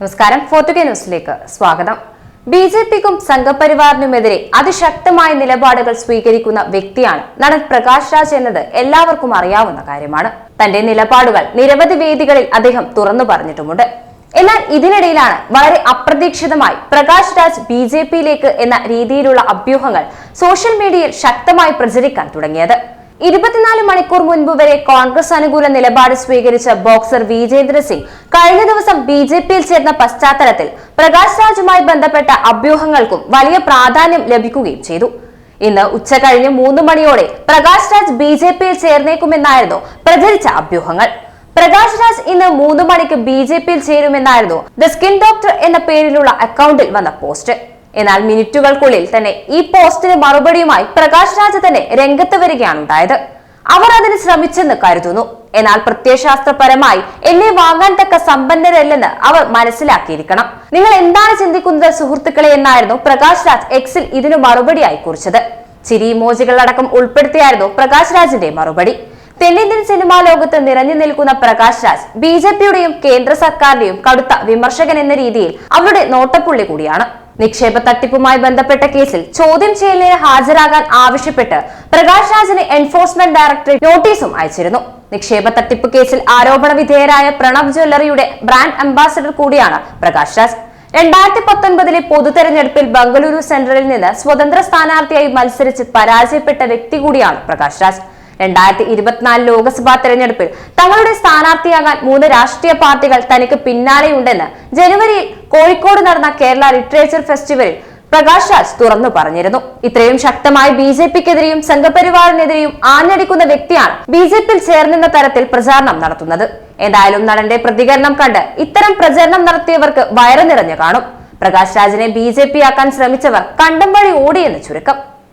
നമസ്കാരം. ഫോർട്ടുഗേ ന്യൂസിലേക്ക് സ്വാഗതം. ബി ജെ പിക്കും സംഘപരിവാറിനുമെതിരെ അതിശക്തമായ നിലപാടുകൾ സ്വീകരിക്കുന്ന വ്യക്തിയാണ് നടൻ പ്രകാശ് രാജ് എന്നത് എല്ലാവർക്കും അറിയാവുന്ന കാര്യമാണ്. തന്റെ നിലപാടുകൾ നിരവധി വേദികളിൽ അദ്ദേഹം തുറന്നു പറഞ്ഞിട്ടുമുണ്ട്. എന്നാൽ ഇതിനിടയിലാണ് വളരെ അപ്രതീക്ഷിതമായി പ്രകാശ് രാജ് ബി ജെ പിയിലേക്ക് എന്ന രീതിയിലുള്ള അഭ്യൂഹങ്ങൾ സോഷ്യൽ മീഡിയയിൽ ശക്തമായി പ്രചരിക്കാൻ തുടങ്ങിയത്. ഇരുപത്തിനാല് മണിക്കൂർ മുൻപ് വരെ കോൺഗ്രസ് അനുകൂല നിലപാട് സ്വീകരിച്ച ബോക്സർ വിജേന്ദ്ര സിംഗ് കഴിഞ്ഞ ദിവസം ബി ജെ പിയിൽ ചേർന്ന പശ്ചാത്തലത്തിൽ പ്രകാശ് രാജുമായി ബന്ധപ്പെട്ട അഭ്യൂഹങ്ങൾക്കും വലിയ പ്രാധാന്യം ലഭിക്കുകയും ചെയ്തു. ഇന്ന് ഉച്ച കഴിഞ്ഞ് മൂന്ന് മണിയോടെ പ്രകാശ് രാജ് ബി ജെ പിയിൽ ചേർന്നേക്കുമെന്നായിരുന്നു പ്രചരിച്ച അഭ്യൂഹങ്ങൾ. പ്രകാശ് രാജ് ഇന്ന് മൂന്ന് മണിക്ക് ബി ജെ പിയിൽ ചേരുമെന്നായിരുന്നു ദ സ്കിൻ ഡോക്ടർ എന്ന പേരിലുള്ള അക്കൗണ്ടിൽ വന്ന പോസ്റ്റ്. എന്നാൽ മിനിറ്റുകൾക്കുള്ളിൽ തന്നെ ഈ പോസ്റ്റിന് മറുപടിയുമായി പ്രകാശ് രാജ് തന്നെ രംഗത്ത് വരികയാണ് ഉണ്ടായത് അവർ അതിന് ശ്രമിച്ചെന്ന് കരുതുന്നു. എന്നാൽ പ്രത്യയശാസ്ത്രപരമായി എന്നെ വാങ്ങാൻ തക്ക സമ്പന്നരല്ലെന്ന് അവർ മനസ്സിലാക്കിയിരിക്കണം. നിങ്ങൾ എന്താണ് ചിന്തിക്കുന്നത് സുഹൃത്തുക്കളെ എന്നായിരുന്നു പ്രകാശ് രാജ് എക്സിൽ ഇതിനു മറുപടിയായി കുറിച്ചത്. ചിരി ഇമോജികളടക്കം ഉൾപ്പെടുത്തിയായിരുന്നു പ്രകാശ് രാജിന്റെ മറുപടി. തെന്നിന്ത്യൻ സിനിമാ ലോകത്ത് നിറഞ്ഞു നിൽക്കുന്ന പ്രകാശ് രാജ് ബി ജെ പിയുടെയും കേന്ദ്ര സർക്കാരിന്റെയും കടുത്ത വിമർശകൻ എന്ന രീതിയിൽ അവരുടെ നോട്ടപ്പുള്ളി കൂടിയാണ്. നിക്ഷേപ തട്ടിപ്പുമായി ബന്ധപ്പെട്ട കേസിൽ ചോദ്യം ചെയ്യലിന് ഹാജരാകാൻ ആവശ്യപ്പെട്ട് പ്രകാശ് രാജിന് എൻഫോഴ്സ്മെന്റ് ഡയറക്ടറേറ്റ് നോട്ടീസും അയച്ചിരുന്നു. നിക്ഷേപ തട്ടിപ്പ് കേസിൽ ആരോപണ വിധേയരായ പ്രണവ് ജ്വല്ലറിയുടെ ബ്രാൻഡ് അംബാസഡർ കൂടിയാണ് പ്രകാശ് രാജ്. രണ്ടായിരത്തി പത്തൊൻപതിലെ പൊതു തെരഞ്ഞെടുപ്പിൽ ബംഗളൂരു സെൻട്രലിൽ നിന്ന് സ്വതന്ത്ര സ്ഥാനാർത്ഥിയായി മത്സരിച്ച് പരാജയപ്പെട്ട വ്യക്തി കൂടിയാണ് പ്രകാശ് രാജ്. രണ്ടായിരത്തി ഇരുപത്തിനാല് ലോക്സഭാ തെരഞ്ഞെടുപ്പിൽ തങ്ങളുടെ സ്ഥാനാർത്ഥിയാകാൻ മൂന്ന് രാഷ്ട്രീയ പാർട്ടികൾ തനിക്ക് പിന്നാലെയുണ്ടെന്ന് ജനുവരിയിൽ കോഴിക്കോട് നടന്ന കേരള ലിറ്ററേച്ചർ ഫെസ്റ്റിവലിൽ പ്രകാശ് രാജ് തുറന്നു പറഞ്ഞിരുന്നു. ഇത്രയും ശക്തമായി ബി ജെ പിക്കെതിരെയും സംഘപരിവാറിനെതിരെയും ആഞ്ഞടിക്കുന്ന വ്യക്തിയാണ് ബി ജെ പിയിൽ ചേർന്നെന്ന തരത്തിൽ പ്രചാരണം നടത്തുന്നത്. എന്തായാലും നടന്റെ പ്രതികരണം കണ്ട് ഇത്തരം പ്രചരണം നടത്തിയവർക്ക് വയറു നിറഞ്ഞു കാണും. പ്രകാശ് രാജിനെ ബി ജെ പി ആക്കാൻ ശ്രമിച്ചവർ കണ്ടം വഴി ഓടിയെന്ന് ചുരുക്കം.